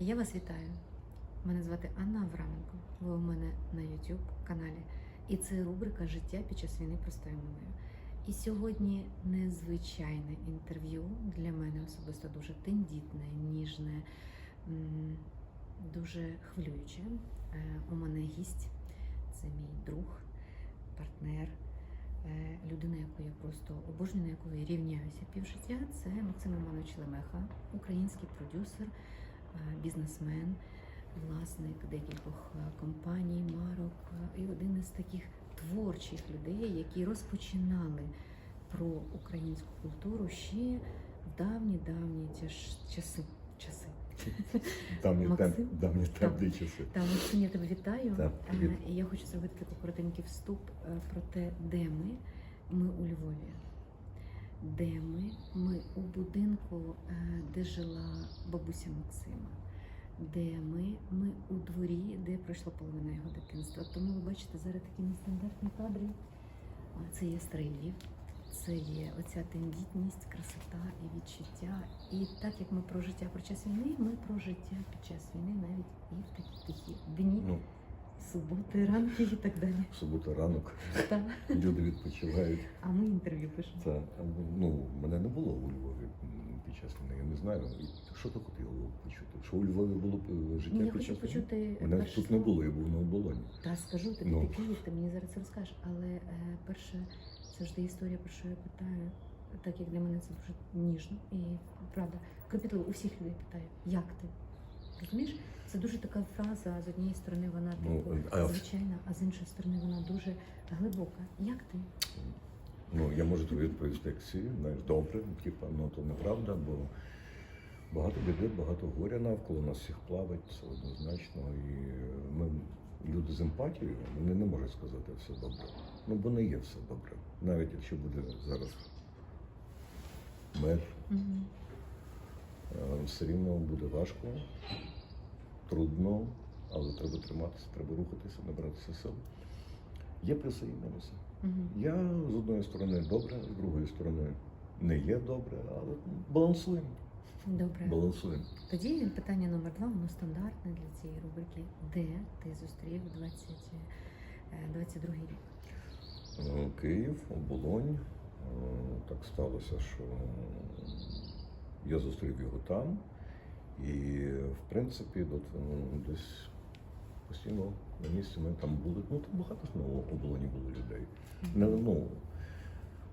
Я вас вітаю. Мене звати Анна Авраменко. Ви у мене на YouTube каналі. І це рубрика Життя під час війни простою мовою. І сьогодні незвичайне інтерв'ю для мене особисто дуже тендітне, ніжне, дуже хвилююче. Е, У мене гість, це мій друг, партнер, е, людина, яку я просто обожнюю, на яку я рівняюся півжиття. Це Максим Романович Лемеха, український продюсер, бізнесмен, власник декількох е, компаній, марок е, і один із таких творчих людей, які розпочинали про українську культуру ще в давні-давні часи. часи. Давні, Максим? давні темні часи. Та Максим, я тебе вітаю. Так, Е, я хочу зробити такий коротенький вступ е, про те, де ми. Ми у Львові. Де ми? Ми у будинку, е, де жила бабуся Максима. Де ми? Ми у дворі, де пройшла половина його дитинства. Тому ви бачите зараз такі нестандартні кадри. Це є старий Львів, це є оця тендітність, красота і відчуття. І так як ми про життя про час війни, ми про життя під час війни навіть і в такі тихі дні, Ну, суботи, ранки і так далі. субота ранок, Та. люди відпочивають. А ми інтерв'ю пишемо. Це, ну, мене не було у Львові під час війни, я не знаю. Що ти хотіла почути? Що у Львові було е, життя Ні, я під хочу час війни? почути Мене перше тут не було, я був на оболоні. Та скажу тобі, Ну. ти Київ, ти мені зараз розкажеш. Але е, перше, завжди історія, про що я питаю, так як для мене це дуже ніжно і правда, кропітливо у всіх людей питаю, як ти? Розумієш? Це дуже така фраза, з однієї сторони вона Ну, типу а- звичайна, а з іншої сторони вона дуже глибока. Як ти? Ну, я можу тобі відповісти як всі, знаєш, добре, типа, ну то неправда, бо багато біди, багато горя навколо нас всіх плавать, це однозначно. І ми, люди з емпатією, вони не можуть сказати все добре. Ну, бо не є все добре. Навіть якщо буде зараз мир, Угу. Е, все рівно буде важко, трудно, але треба триматися, треба рухатися, набратися сил. Є плюси і мінуси. Угу. Я з одної сторони добре, з другої сторони не є добре, але балансуємо. Добре. Балансуємо. Тоді питання номер два, воно стандартне для цієї рубрики. Де ти зустрів 20, е, 22 рік? Е, Київ, оболонь. Е, Так сталося, що я зустрів його там. І, в принципі, от, ну, десь постійно на місці ми там були. Ну, там багато ж оболоні було людей. Не, ну,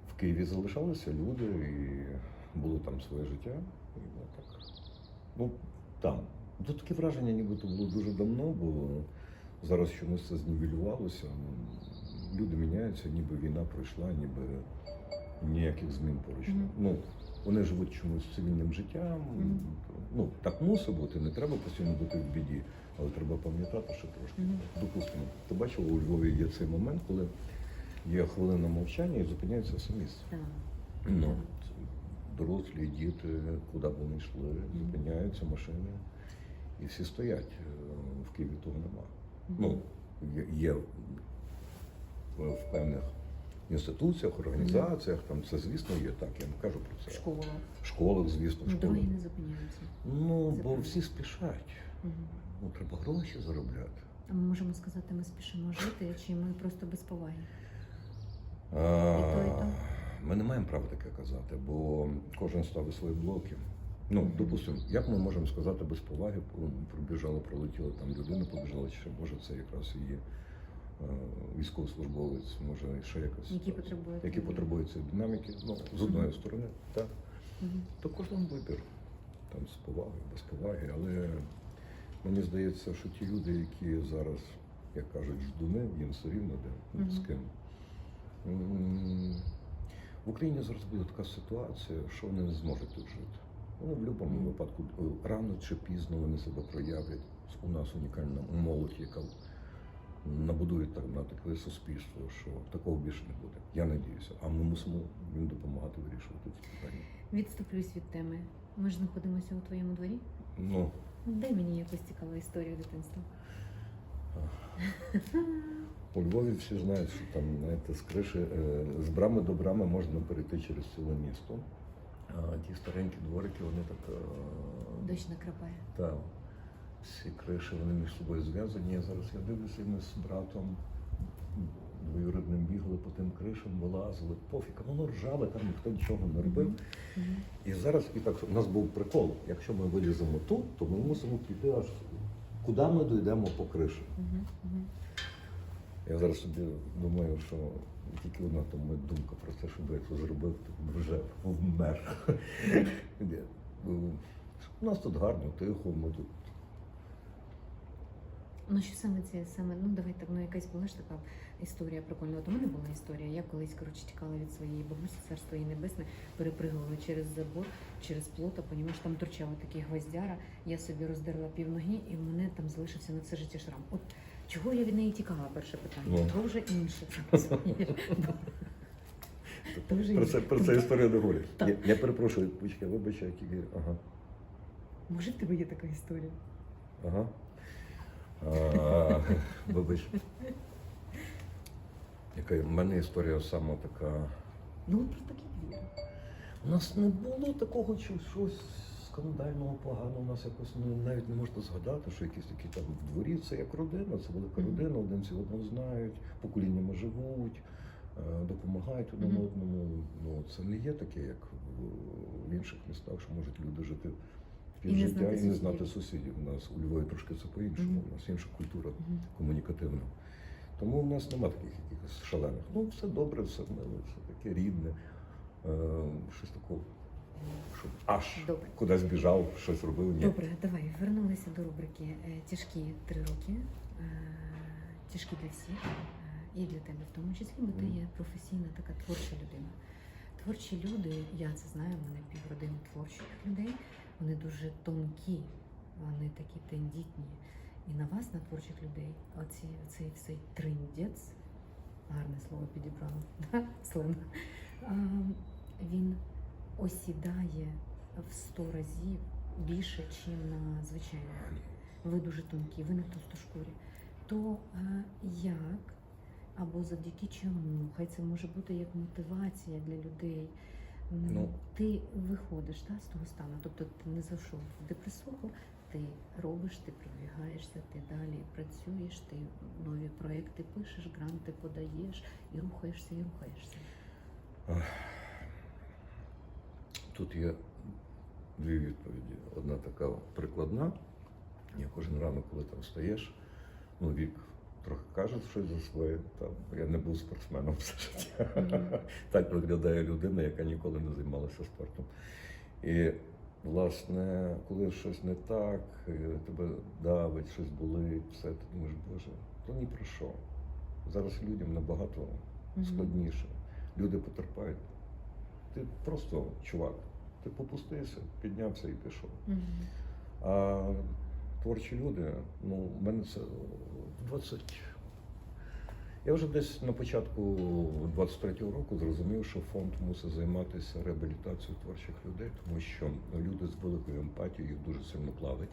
в Києві залишалися люди і було там своє життя. І ну, так. Ну, там. Тут таке враження, ніби то було дуже давно, бо зараз чомусь це знівелювалося. Люди міняються, ніби війна пройшла, ніби ніяких змін поруч. Мгм. Ну, вони живуть чомусь цивільним життям. Ну, так мусить бути, не треба постійно бути в біді, але треба пам'ятати, що трошки. Допустимо, ти бачила, у Львові є цей момент, коли є хвилина мовчання і зупиняється все місце. Ну, дорослі, діти, куди б вони йшли, зупиняються машини, і всі стоять. Е, В Києві того нема. Ну, є, в певних інституціях, організаціях, там це, звісно, є так, я не кажу про це. Школа. В школах, звісно, в Ну, школах. Дороги не зупиняються. Ну, бо всі спішать. Мгм. Ну, треба гроші заробляти. А ми можемо сказати, ми спішимо жити, чи ми просто без поваги? А, то, і то. Ми не маємо права таке казати, бо кожен ставить свої блоки. Ну, допустимо, як ми можемо сказати без поваги, пробіжала, пролетіла там людина, побіжала, чи ще може це якраз її е, військовослужбовець, може ще якось. Які потребують які потребують цієї динаміки. Ну, з одної сторони, так. Мгм. То кожному вибір. Там з повагою, без поваги. Але мені здається, що ті люди, які зараз, як кажуть, ждуни, їм все рівно де Мгм. з ким. В Україні зараз буде така ситуація, що вони не зможуть тут жити. Вони в будь-якому випадку е, рано чи пізно вони себе проявлять. У нас унікальна молодь, яка набудує так на таке суспільство, що такого більше не буде. Я надіюся. А ми мусимо їм допомагати вирішувати ці питання. Відступлюсь від теми. Ми ж знаходимося у твоєму дворі. Ну, Дай мені якусь цікаву історію дитинства. у Львові всі знають, що там знаєте, з криші, е, з брами до брами можна перейти через ціле місто. А ті старенькі дворики, вони так. е, Дощ накрапає. Так. Всі криші вони між собою зв'язані. Я зараз я дивлюся, і ми з братом двоюрідним бігали по тим кришам, вилазили, пофіг, воно ржаве, там ніхто нічого не робив. Мгм. І зараз і так у нас був прикол. Якщо ми виліземо тут, то ми мусимо піти аж куди ми дійдемо по криші. Мгм. Мгм. Я зараз собі думаю, що тільки одна там моя думка про те, щоб я це зробив, то вже вмер. У нас тут гарно, тихо, ми тут. Ну що саме це саме, ну давай так, ну якась була ж така історія прикольна. От у мене була історія. Я колись коротше тікала від своєї бабусі, царство її небесне, перепригувала через забор, через плота, понімаєш, там торчала такий гвоздяра. Я собі роздерла півноги, і в мене там залишився на все життя шрам. От чого я від неї тікала? Перше питання. То вже інше. Про це, про це історія. Так. Я, перепрошую, почекай, тільки. Ага. Може в тебе є така історія? Ага. Вибач. Яка в мене історія сама така. Ну про такі дві. У нас не було такого чогось скандального, поганого. У нас якось ну, навіть не можна згадати, що якісь такі там в дворі це як родина, це велика родина, один ці одного знають, поколіннями живуть, е, допомагають один Мгм. одному. Ну це не є таке, як в- інших містах, що можуть люди жити півжиття і не знати сусідів. У нас у Львові трошки це по-іншому. Мгм. У нас інша культура Мгм. комунікативна. Тому у нас нема таких якихось шалених. Ну, все добре, все миле, все таке рідне. Е, щось такого, щоб аж Добре. кудись біжав, щось робив. Ні. Добре, давай вернулися до рубрики е, Тяжкі три роки. Е, Тяжкі для всіх е, і для тебе в тому числі, бо ти є професійна така творча людина. Творчі люди, я це знаю, в мене півродини творчих людей. Вони дуже тонкі, вони такі тендітні. І на вас, на творчих людей, оці, оцей цей триндець, гарне слово підібрала, да? сленг, а, він осідає в сто разів більше, ніж на звичайних. Ви дуже тонкі, ви не товстошкурі. То е, як або завдяки чому? Хай це може бути як мотивація для людей. Ну. ти виходиш та, з того стану, тобто ти не зайшов в депресуху, ти робиш, ти продвігаєшся, ти далі працюєш, ти нові проекти пишеш, гранти подаєш і рухаєшся, і рухаєшся. Тут є дві відповіді. Одна така прикладна. Я кожен ранок, коли там встаєш, ну вік трохи каже щось за своє. Там я не був спортсменом все життя. Мгм. Так виглядає людина, яка ніколи не займалася спортом. І, власне, коли щось не так, тебе давить, щось болить, все, ти думаєш, Боже, то ні про що. Зараз людям набагато складніше. Люди потерпають. Ти просто чувак, ти попустився, піднявся і пішов. А творчі люди, ну, в мене це в 20. Я вже десь на початку 23-го року зрозумів, що фонд мусить займатися реабілітацією творчих людей, тому що люди з великою емпатією їх дуже сильно плавить.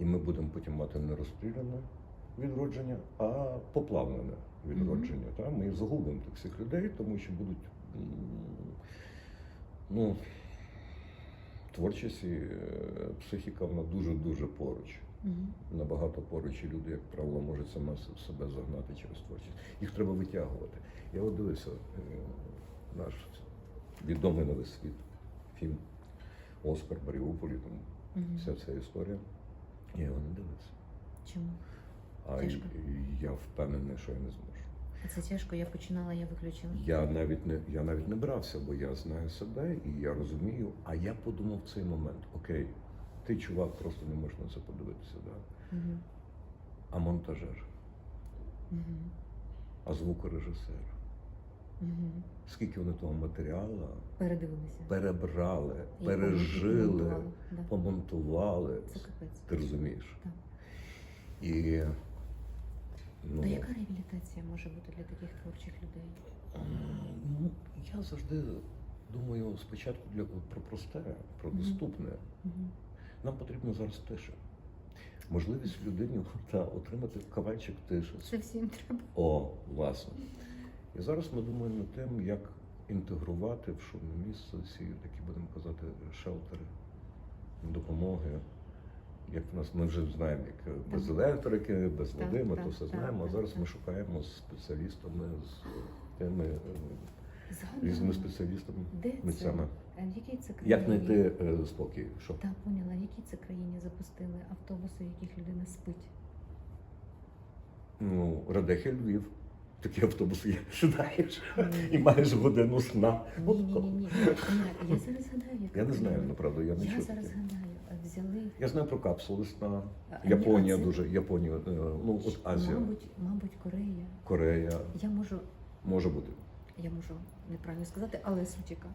І ми будемо потім мати не розстріляне відродження, а поплавлене відродження. Та? Ми загубимо всіх людей, тому що будуть ну, творчість і е, психіка вона дуже-дуже поруч. Мгм. Набагато поруч і люди, як правило, можуть саме с- себе загнати через творчість. Їх треба витягувати. Я от дивився е, наш відомий на весь світ фільм Оскар Маріуполі, там Мгм. вся ця історія. Я його не дивився. Чому? А Тяжко. я впевнений, що я не зможу. А Це тяжко, я починала, я виключила. Я навіть не я навіть не брався, бо я знаю себе і я розумію. А я подумав в цей момент: окей, ти чувак, просто не можеш на це подивитися, да? Мгм. а монтажер, Мгм. а звукорежисер. Мгм. Скільки вони того матеріалу Передивилися. перебрали, І пережили, помонтували, да. помонтували. Це капець. Ти розумієш? Так. І ну, То яка реабілітація може бути для таких творчих людей? ну, я завжди думаю спочатку для про просте, про доступне. Мгм. Нам потрібно зараз тиша. Можливість людині та, отримати кавальчик тиші. Це всім треба. О, власне. І зараз ми думаємо над тим, як інтегрувати в шумне місце ці, такі будемо казати, шелтери, допомоги. як в нас ми вже знаємо, як е, без електрики, без Так, води, ми так, то все так, знаємо. А так, зараз ми так. шукаємо з спеціалістами, з тими е, Згадала. різними спеціалістами, Де це? митцями. Е, В якій це країні? Як знайти е, спокій? Що? Так, поняла, в якій це країні запустили автобуси, в яких людина спить? Ну, Радехи Львів. Такі автобуси є. Сідаєш і маєш годину сна. Ні, ні, ні, ні. Я зараз згадаю, яка Я не знаю, країна. направду, я не Я чув. зараз таке. згадаю. Е, Взяли Я знаю про капсули сна. А, ні, Японія а це- дуже, Японія, е, ну от Азія, Мабуть, мабуть, Корея. Корея Я можу, може бути. я можу неправильно сказати, але суть яка.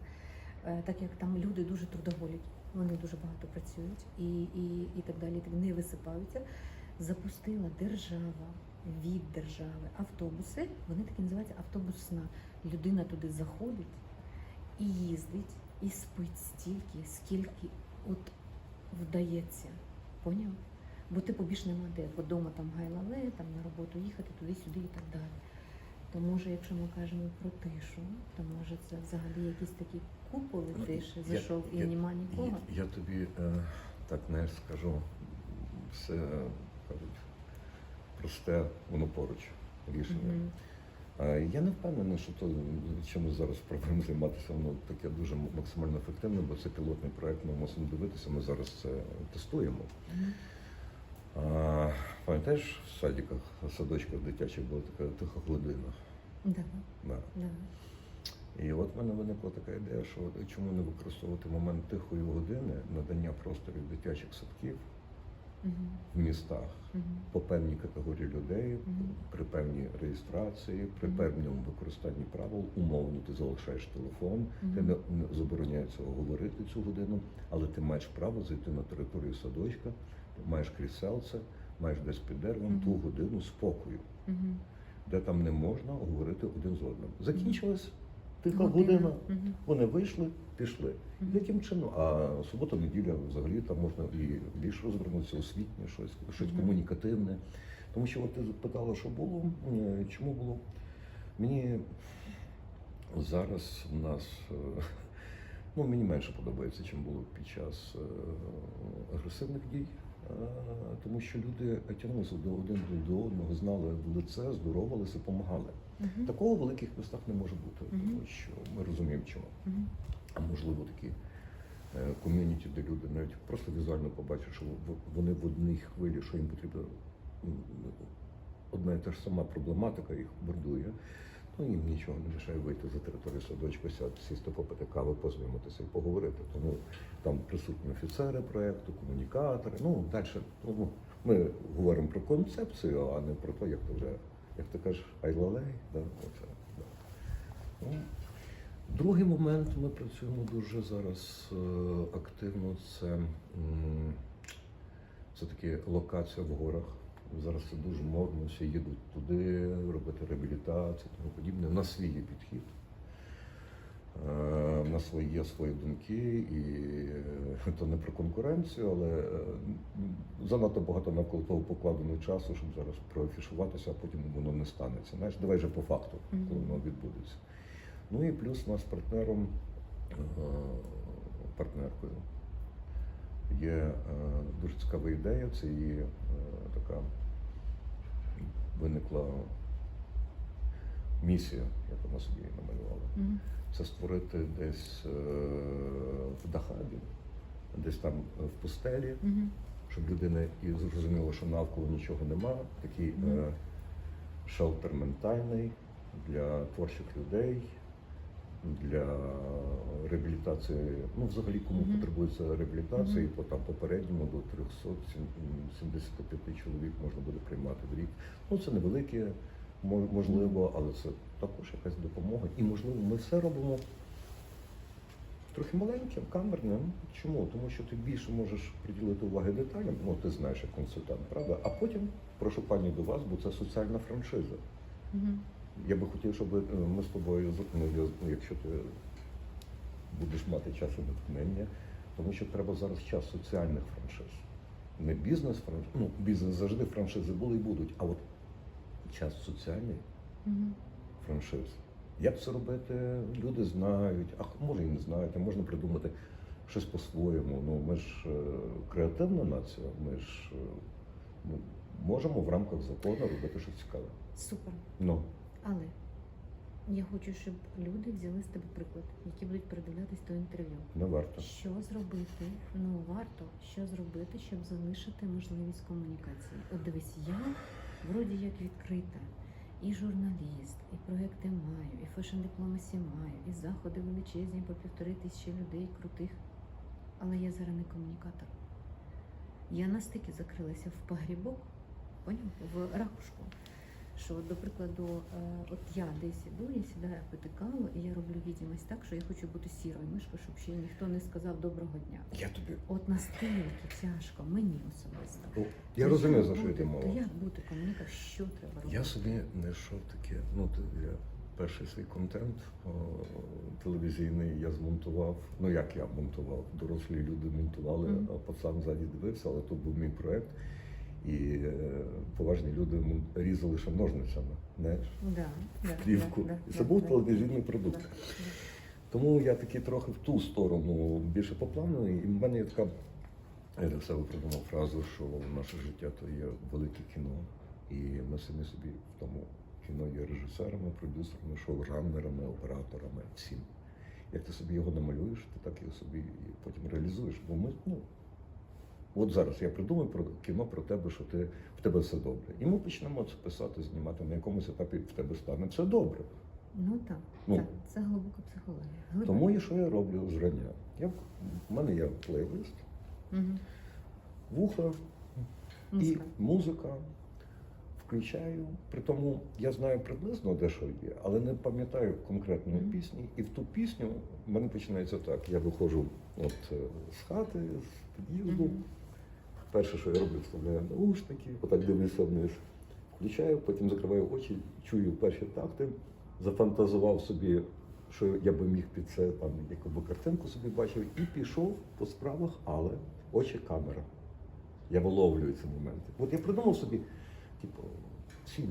Е, Так як там люди дуже трудоголять, вони дуже багато працюють і, і, і так далі, так не висипаються. Запустила держава від держави автобуси. Вони такі називаються автобус сна. Людина туди заходить і їздить, і спить стільки, скільки от вдається. Поняв? Бо ти побіж нема де, вдома там гайлале, там на роботу їхати туди-сюди і так далі. То може, якщо ми кажемо про тишу, то може це взагалі якісь такі куполи Ну, тиші, я- зайшов і я- нема нікого. Я, я тобі е, так не скажу. Все кажуть, просте, воно поруч рішення. Мгм. Е, Я не впевнений, що то, чим ми зараз спробуємо займатися, воно таке дуже максимально ефективне, бо це пілотний проект, ми мусимо дивитися, ми зараз це тестуємо. Мгм. А, пам'ятаєш, в садиках, в садочках дитячих була така тиха година. Да, Да. да. І от в мене виникла така ідея, що чому не використовувати момент тихої години, надання просторів дитячих садків В містах по певній категорії людей, при певній реєстрації, при певному використанні правил, умовно ти залишаєш телефон, ти не, не забороняється говорити цю годину, але ти маєш право зайти на територію садочка, маєш кріселце, маєш десь під деревом ту годину спокою, де там не можна говорити один з одним. Закінчилась тиха Година. Вони вийшли, пішли. Яким чином? А субота, неділя взагалі там можна і більш розвернутися, освітнє, щось, щось комунікативне. Тому що от ти питала, що було, чому було? Мені зараз в нас е, ну, мені менше подобається, чим було під час е, агресивних дій. Е, Тому що люди тягнулися до один до одного, знали в лице, здоровалися, допомагали. Мгм. Такого в великих містах не може бути, Мгм. тому що ми розуміємо, чому. Мгм. А можливо такі е, ком'юніті, де люди навіть просто візуально побачать, що вони в одній хвилі, що їм потрібно одна і та ж сама проблематика їх бордує. Ну їм нічого не мішає вийти за територію садочка, сяти, сісти, попити кави, познайомитися і поговорити. Тому там присутні офіцери проєкту, комунікатори. Ну далі ну, ми говоримо про концепцію, а не про те, як то вже, як ти кажеш, айлалей. Да? Да. Ну, Другий момент ми працюємо дуже зараз е, активно. Це, м, це таки локація в горах. Зараз це дуже модно, всі їдуть туди, робити реабілітацію, тому подібне. У нас свій підхід. Е, У свої- є свої думки, і е, то не про конкуренцію, але е, занадто багато навколо того покладено часу, щоб зараз проафішуватися, а потім воно не станеться. Знаєш, давай же по факту, коли воно відбудеться. Ну і плюс у нас партнером, партнеркою є дуже цікава ідея. Це її така виникла місія, як вона собі її намалювала. Мгм. Це створити десь е, в Дахабі, десь там в пустелі, Мгм. щоб людина і зрозуміла, що навколо нічого нема. Такий Мгм. е, шелтер ментальний для творчих людей, для реабілітації. Ну, взагалі, кому Мгм. потребується реабілітації, Мгм. по там попередньому до 375 чоловік можна буде приймати в рік. Ну, це невелике, можливо, але це також якась допомога. І можливо, ми все робимо. Трохи маленьким, камерним. Чому? Тому що ти більше можеш приділити уваги деталям, ну ти знаєш як консультант, правда? А потім прошу пані до вас, бо це соціальна франшиза. Мгм. Я би хотів, щоб е, ми з тобою, ну, ну, якщо ти будеш мати час і натхнення, тому що треба зараз час соціальних франшиз. Не бізнес франшиз, ну бізнес завжди франшизи були і будуть, а от час соціальний Мгм. франшиз. Як це робити? Люди знають, а може і не знають, а можна придумати щось по-своєму. Ну ми ж е, креативна нація, ми ж е, ну, можемо в рамках закону робити щось цікаве. Супер. Ну, Але я хочу, щоб люди взяли з тебе приклад, які будуть передивлятись то інтерв'ю. не варто. Що зробити? Ну варто що зробити, щоб залишити можливість комунікації. От дивись, я вроді як відкрита. І журналіст, і проекти маю, і фешн дипломасі маю, і заходи величезні по півтори тисячі людей крутих. Але я зараз не комунікатор. Я настільки закрилася в погрібок, поняв? в ракушку. Що, до прикладу, е, от я десь іду, я сідаю пити каву, і я роблю відомість так, що я хочу бути сірою мишкою, щоб ще ніхто не сказав доброго дня. Я тобі. От настільки тяжко, мені особисто. Ну, я То розумію, за що йде мова. То як бути комунікатором? Що треба робити? Я собі знайшов таке. Ну, я перший свій контент о, телевізійний я змонтував. Ну як я монтував? Дорослі люди монтували, Мгм. а пацан ззаді дивився, але то був мій проект. І е, поважні люди різали ще ножницями. Знаєш? Да, да, плівку. да, І да, це був да, телевізійний да, продукт. да. Тому я такий трохи в ту сторону більше по плану. І в мене є така, я для себе придумав фразу, що наше життя то є велике кіно. І ми самі собі в тому кіно є режисерами, продюсерами, шоураннерами, операторами, всім. Як ти собі його намалюєш, ти так його собі і потім реалізуєш. Бо ми, ну, от зараз я придумаю про кіно про тебе, що ти в тебе все добре. І ми почнемо це писати, знімати на якомусь етапі в тебе стане все добре. Ну так, Ну. це, це глибока психологія. Глибока. Тому і що я роблю зрання? Я, в мене є плейлист, Мгм. вуха і музика. Включаю. При тому я знаю приблизно де що є, але не пам'ятаю конкретної Мгм. пісні. І в ту пісню в мене починається так. Я виходжу от е, з хати, з під'їзду. Мгм. Перше, що я роблю, вставляю наушники, отак дивлюся вниз. Включаю, потім закриваю очі, чую перші такти, зафантазував собі, що я би міг під це там якусь картинку собі бачив, і пішов по справах, але очі камера. Я виловлюю ці моменти. От я придумав собі, типу, всі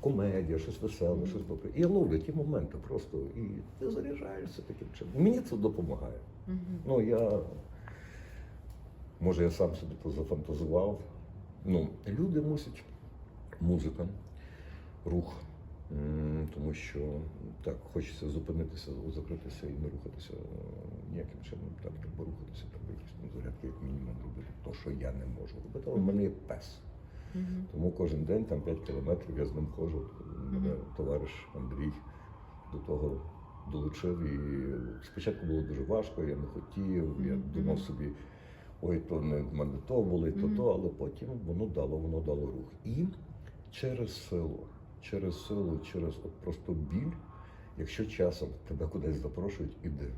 комедія, щось веселе, щось добре. І я ловлю ті моменти просто. І ти заряджаєшся таким чином. Мені це допомагає. Ну, я може я сам собі то зафантазував. Ну, люди мусять музика, рух. Тому що так хочеться зупинитися, закритися і не рухатися е, ніяким чином. Так, треба рухатися, треба якісь там зарядки, як мінімум робити. То, що я не можу робити, але в мене є пес. Тому кожен день там 5 кілометрів я з ним ходжу. Мене товариш Андрій до того долучив. І спочатку було дуже важко, я не хотів. Я думав собі, ой, то не в мене то болить, то то, але потім воно дало, воно дало рух. І через силу, через силу, через от просто біль, якщо часом тебе кудись запрошують, іди.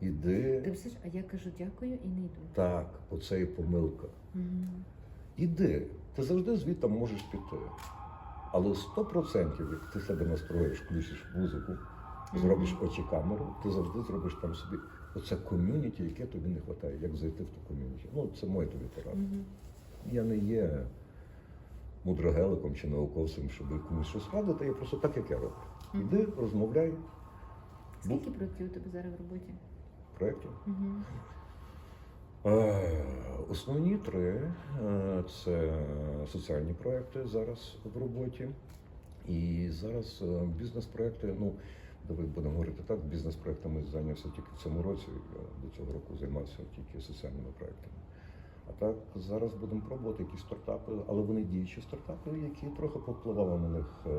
Іди. Ти писиш, а я кажу дякую і не йду. Так, оце і помилка. Іди, ти завжди звідти можеш піти. Але 100%, як ти себе настроїш, включиш музику, зробиш очі камеру, ти завжди зробиш там собі оце ком'юніті, яке тобі не вистачає, як зайти в ту ком'юніті. Ну, це моя тобі порада. Мгм. Я не є мудрогеликом чи науковцем, щоб комусь щось радити, я просто так, як я роблю. Іди, розмовляй Скільки проєктів у тебе зараз в роботі? в проєкті. Мгм. Е, Основні три е, це соціальні проекти зараз в роботі. І зараз е, бізнес-проекти, ну, давай будемо говорити так, бізнес-проектами зайнявся тільки в цьому році. Я до цього року займався тільки соціальними проектами. А так зараз будемо пробувати якісь стартапи, але вони діючі стартапи, які трохи повпливала на них е,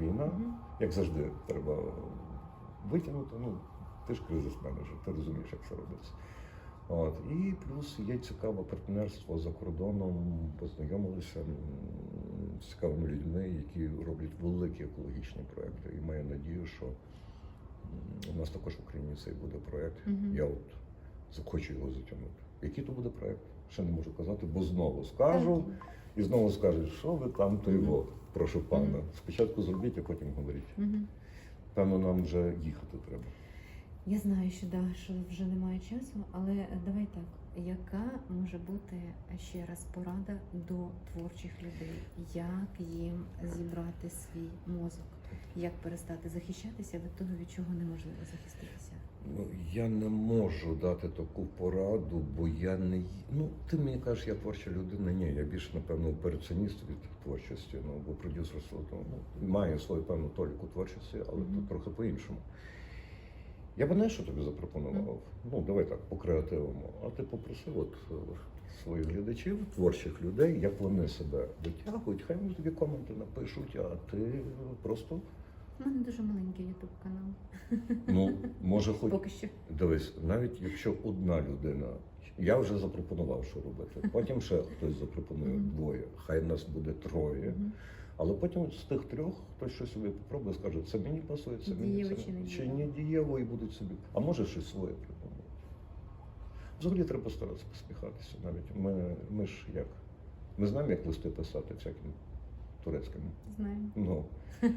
війна. Як завжди, треба витягнути. Ну, ти ж кризис-менеджер, ти розумієш, як це робиться. От. І плюс є цікаве партнерство за кордоном, познайомилися з цікавими людьми, які роблять великі екологічні проекти. І маю надію, що у нас також в Україні цей буде проєкт. Мгм. Я от захочу його затягнути. Який то буде проєкт? Ще не можу казати, бо знову скажу і знову скажуть, що ви там то його, прошу пана. Спочатку зробіть, а потім говоріть. Певно, нам вже їхати треба. Я знаю, що да, що вже немає часу, але давай так. Яка може бути ще раз порада до творчих людей? Як їм зібрати свій мозок? Як перестати захищатися від того, від чого неможливо захиститися? Ну, я не можу дати таку пораду, бо я не ну ти мені кажеш, я творча людина. Ні, я більше напевно перценіст від творчості. Ну бо продюсерство ну, має свою певну толіку творчості, але Мгм. тут трохи по-іншому. Я б не що тобі запропонував. Ну давай так, по креативному. А ти попросив от е, своїх глядачів, творчих людей, як вони себе витягують, хай вони тобі коменти напишуть, а ти просто У мене дуже маленький ютуб канал. ну може хоч Поки що. Дивись, навіть якщо одна людина, я вже запропонував, що робити. Потім ще хтось запропонує двоє. Хай нас буде троє. Але потім з тих трьох хтось щось собі попробує, скаже, це мені пасує, це мені це чи не чи не дієво і будуть собі. А може щось своє придумати. Взагалі треба старатися посміхатися навіть. Ми, ми ж як? Ми знаємо, як листи писати всяким турецьким. Знаю. Ну,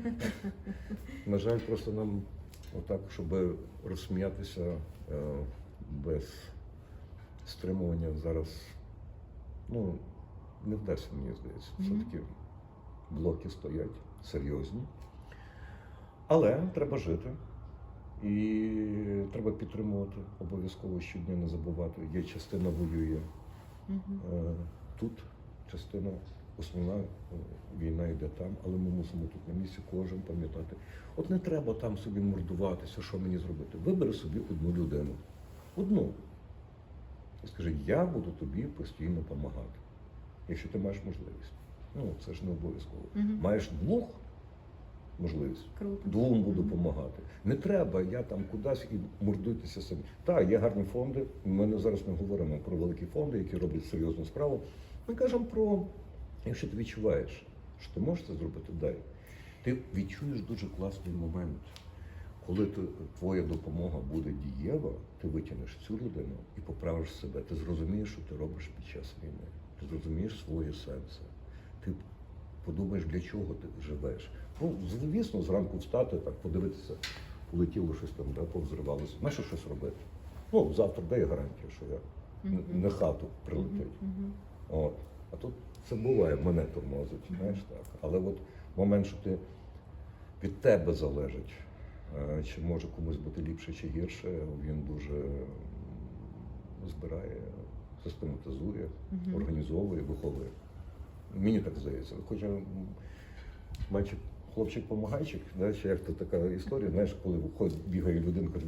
на жаль, просто нам отак, щоб розсміятися е, без стримування зараз, ну, не вдасться, мені здається. Все-таки блоки стоять серйозні. Але треба жити. І треба підтримувати обов'язково щодня не забувати. Є частина воює. Е, Тут частина основна е, війна йде там, але ми мусимо тут на місці кожен пам'ятати. От не треба там собі мордуватися, що мені зробити. Вибери собі одну людину. Одну. І скажи, я буду тобі постійно допомагати, якщо ти маєш можливість. Ну, це ж не обов'язково. Мгм. Маєш двох можливість. Круто. Двом буду допомагати. Не треба, я там кудись і мордуйтеся самі. Так, є гарні фонди. Ми не зараз не говоримо про великі фонди, які роблять серйозну справу. Ми кажемо про, якщо ти відчуваєш, що ти можеш це зробити, дай. Ти відчуєш дуже класний момент. Коли ти, твоя допомога буде дієва, ти витягнеш цю людину і поправиш себе. Ти зрозумієш, що ти робиш під час війни. Ти зрозумієш своє серце. Ти подумаєш, для чого ти живеш. Ну, звісно, зранку встати, так подивитися, полетіло щось там, да, повзривалося. Знаєш, щось робити. Ну, завтра де є гарантія, що я Мгм. н- не хату прилетить. Мгм. От. А тут це буває, мене тормозить, знаєш так. Але от момент, що ти від тебе залежить, е, чи може комусь бути ліпше чи гірше, він дуже збирає, систематизує, Мгм. організовує, виховує. Мені так здається. Хоча мальчик, хлопчик-помагайчик, да, чи як то така історія, знаєш, коли виходить, бігає людина, каже,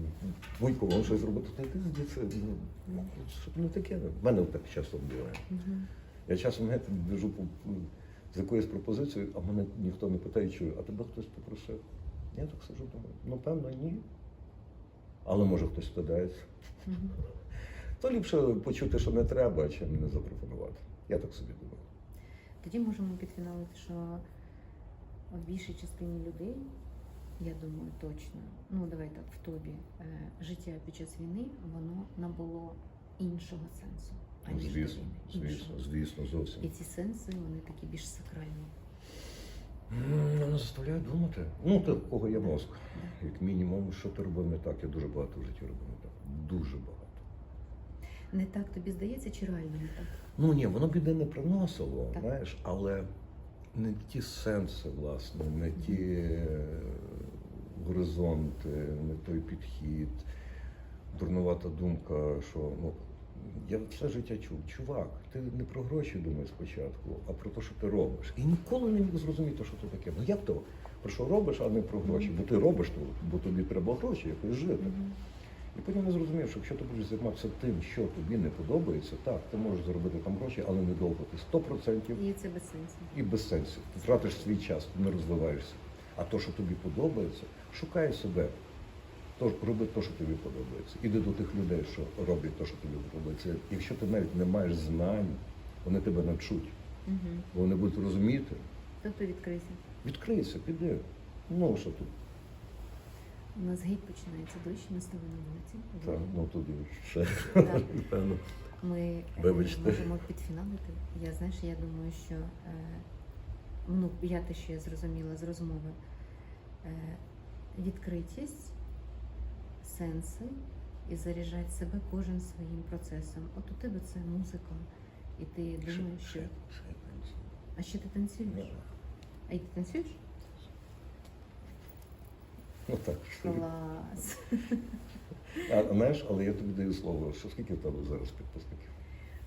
Вуйко, вам щось зробити, та йди звідси, ну, ну, щоб не таке. В мене так часто буває. Я часом знаєте, біжу по, з якоюсь пропозицією, а мене ніхто не питає, чи а тебе хтось попросив. Я так сижу, думаю, ну певно, ні. Але може хтось стидається. Мгм. То ліпше почути, що не треба, чим не запропонувати. Я так собі думаю. Тоді можемо підфіналити, що в більшій частині людей, я думаю, точно, ну давай так, в тобі, е, життя під час війни, воно набуло іншого сенсу. Звісно, війни. звісно, звісно, зовсім. І ці сенси, вони такі більш сакральні. Мене заставляє думати. Ну, ти, в кого є мозк. Як мінімум, що ти робив не так, я дуже багато в житті робив не так. Дуже багато. Не так тобі здається, чи реально не так? Ну ні, воно біди не приносило, Так. знаєш, але не ті сенси, власне, не ті е, горизонти, не той підхід, дурнувата думка, що ну. Я все життя чув, чувак, ти не про гроші думаєш спочатку, а про те, що ти робиш. І ніколи не міг зрозуміти, що це таке. Ну як то? Про що робиш, а не про гроші? Бо ти робиш, то, бо тобі треба гроші якось жити. І потім я зрозумів, що якщо ти будеш займатися тим, що тобі не подобається, так, ти можеш заробити там гроші, але недовго. Ти 100% І це без сенсу. і без сенсу. Ти втратиш свій час, ти не розвиваєшся. А то, що тобі подобається, шукай себе. Тож роби те, що тобі подобається. Іди до тих людей, що роблять те, що тобі подобається. Якщо ти навіть не маєш знань, вони тебе навчуть. Угу. Вони будуть розуміти. Тобто відкрийся. Відкрийся, піди. Ну що тут? У нас геть починається дощ, ми тобою на вулиці. Так, ну тоді ще Так. Ми е, Вибачте. можемо підфіналити. Я знаєш, я думаю, що е, ну я те, що я зрозуміла з розмови, е, відкритість, сенси і заряджати себе кожен своїм процесом. От у тебе це музика, і ти думаєш, що Ще- ще танцюю. а ще ти танцюєш? А й ти танцюєш? Ну так, Клас. А знаєш, але я тобі даю слово, що скільки в тебе зараз підписників?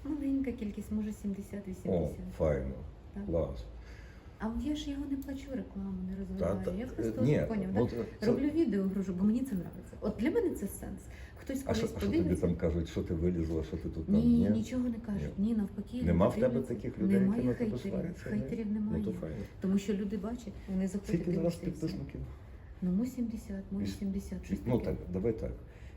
Маленька кількість, може 70-80. О, файно, Так. клас. А я ж його не плачу рекламу, не розвиваю. та, я е, просто ні, поняв, ну, да? це- роблю відео, гружу, бо мені це подобається. От для мене це сенс. Хтось А що, а що тобі там кажуть, що ти вилізла, що ти тут там? Ні, нічого не кажуть. Ні. Ні, навпаки. Нема в тебе таких людей, які немає на тебе сваряться, ні? Хейтерів Ну то файно. Тому що люди бачать, вони заходять. Скільки зараз підписників? Ну, му 70, му Віс- 80, щось Ну так, давай так.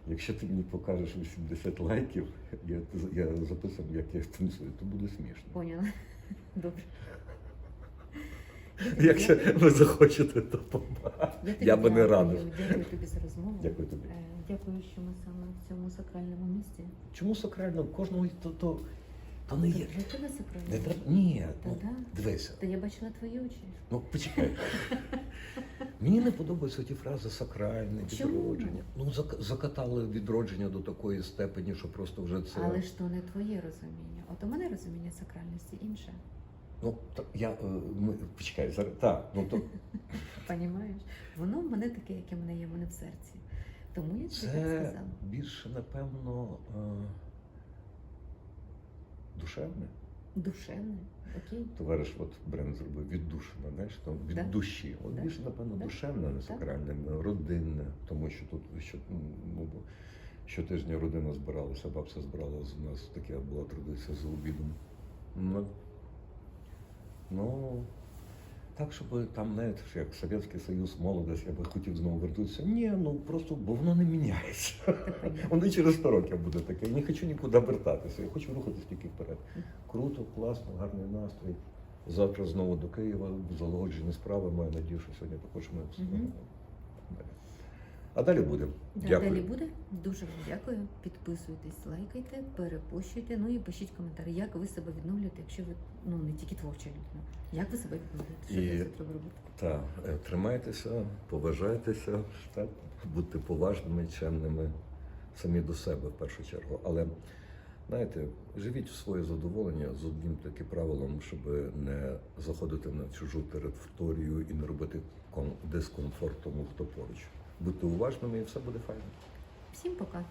Якщо ти мені покажеш 80 лайків, я, я записав, як я танцюю, то буде смішно. Поняла. Добре. Якщо ви захочете, то побачите. тобі Я би не радив. Дякую тобі за розмову. Дякую тобі. Е, Дякую, що ми саме в цьому сакральному місці. Чому сакрально? В кожного то, то, то не є. Для тебе сакральне. Не треба. Ні, Та ну, да. дивися. Та я бачила твої очі. Ну, почекай. Мені не подобаються ті фрази сакральне, Чому? відродження. Ну, зак- закатали відродження до такої степені, що просто вже це. Але ж то не твоє розуміння. От у мене розуміння сакральності інше. Ну, та, я, е, ми, почекай, зараз, так, ну то Понімаєш? Воно в мене таке, яке в мене є в мене в серці. Тому я тобі так це сказала. більше, напевно, е, душевне. Душевне. Окей. Товариш от бренд зробив віддушина, знаєш, там від Да. душі. От Да. більше, напевно, Да. душевне, не сакральне, родинне, тому що тут що, ну, щотижня родина збиралася, бабця збирала з нас, така була традиція за обідом. Ну, ну так, щоб там, що як Совєтський Союз, молодость, я би хотів знову вернутися. Ні, ну просто бо воно не міняється. Воно через 100 років буде таке. Я не хочу нікуди вертатися. Я хочу рухатись тільки вперед. Круто, класно, гарний настрій. Завтра знову до Києва, залагоджені справи. Маю надію, що сьогодні також ми. А далі буде. Да, Дякую. Далі буде. Дуже вам дякую. Підписуйтесь, лайкайте, перепощуйте. Ну і пишіть коментарі, як ви себе відновлюєте, якщо ви ну не тільки творча людина. Як ви себе відновлюєте? Що І- треба робити? Так, е, тримайтеся, поважайтеся, так, будьте поважними, чемними самі до себе в першу чергу. Але знаєте, живіть в своє задоволення з одним таким правилом, щоб не заходити на чужу територію і не робити дискомфорт тому, хто поруч. Будьте уважними і все буде файно. Всім пока.